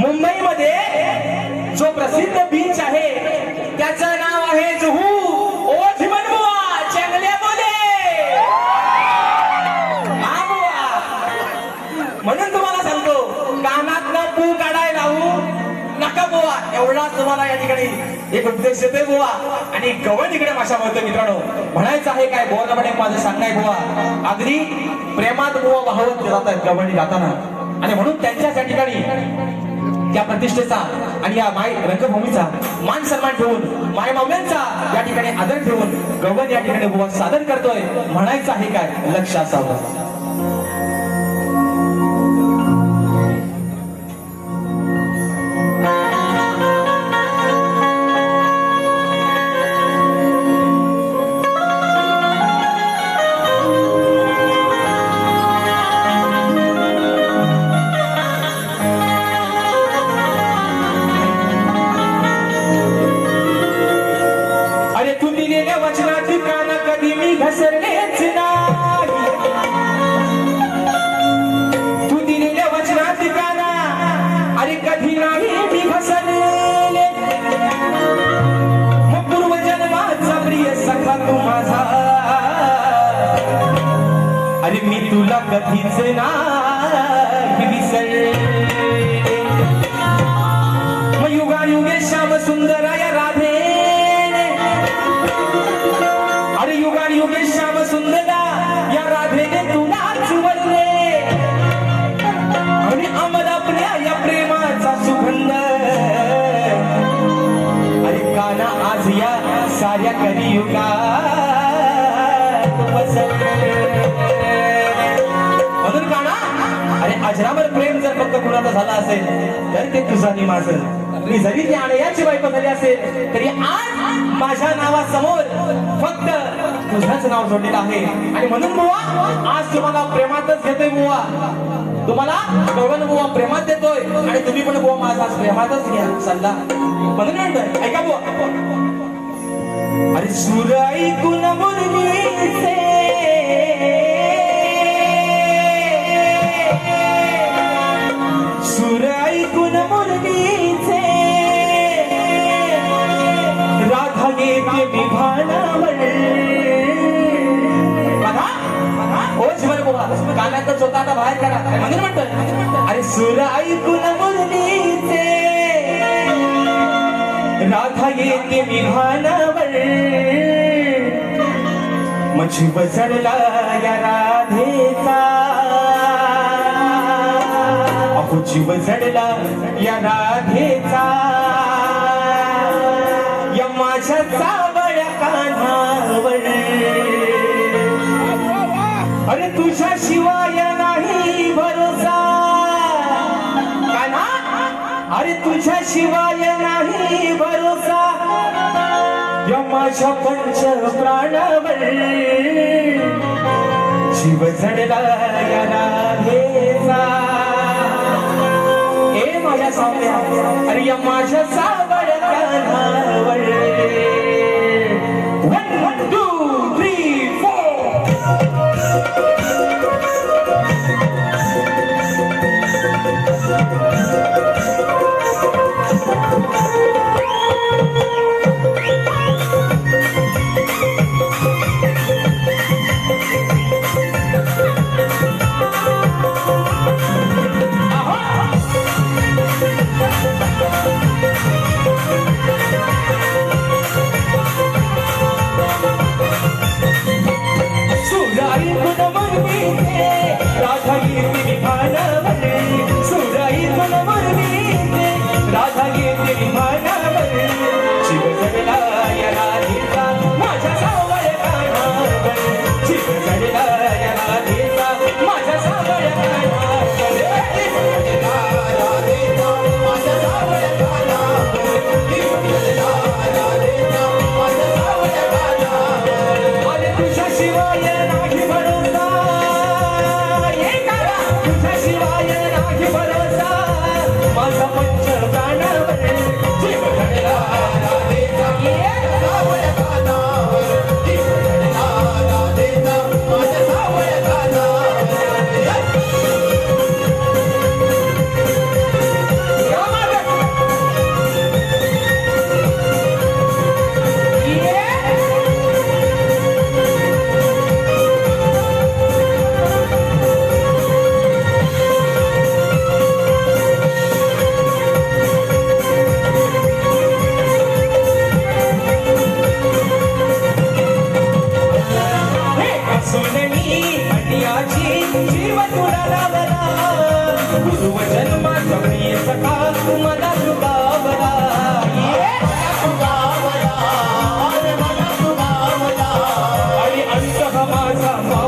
मुंबईमध्ये जो प्रसिद्ध बीच आहे त्याचं नाव आहे जुहू. ओ बुवा चंगल्या बोले. बुवा म्हणून तुम्हाला सांगतो कानात ना पू काढाय लावू नका बुवा. एवढा तुम्हाला या ठिकाणी एक उपदेश येतोय बोवा. आणि गवळ तिकडे माशा म्हणतो मित्रांनो. म्हणायचं आहे काय बोल म्हणे माझं सांगाय बोवा. अगदी प्रेमात बोवा वाहवत जातात गवळणी जाताना. आणि म्हणून त्यांच्याच या ठिकाणी या प्रतिष्ठेचा आणि या माय रंगभूमीचा मान सन्मान ठेवून माय मावल्यांचा या ठिकाणी आदर ठेवून गवन या ठिकाणी बुवा सादर करतोय. म्हणायचं आहे काय? लक्ष असावं मी तुला कधीच नाही विसरले. युगायुगे श्याम सुंदर या राधे. अरे युगायुगे श्याम सुंदरा या राधेने तुला चुवले आणि आम्हाला आपल्या या प्रेमाचा सुगंध. अरे काना आज या साऱ्या कलियुगा माझ्यावर प्रेम जर फक्त कुणाचं झालं असेल तर ते तुझा आणि माझं. मी जरी ती आणयाची बायको झाली असेल तरी आज माझ्या नावासमोर फक्त तुझंच नाव जोडलेलं आहे. आणि म्हणून बुवा आज तुम्हाला प्रेमातच घेतोय बुवा. तुम्हाला गगन बुवा प्रेमात देतोय. आणि तुम्ही पण बुवा माझा आज प्रेमातच घ्या सल्ला. म्हणून म्हणतोय ऐका बुवा. अरे सूर ऐकून मुरलीचे राधा येते मी भानावर बसडला या राधेचा. अहो जीव या राधेचा. या माझ्या चावळ्या कानावर. अरे तुझ्या शिवाय नाही भरोसा. कान्हा? अरे तुझ्या शिवाय नाही भरोसा. या माझ्या पंच प्राणावर शिव झडला या राधेचा माझ्या सावळ्या अरे या माझ्या सावळ्या Nawar Come on, come on.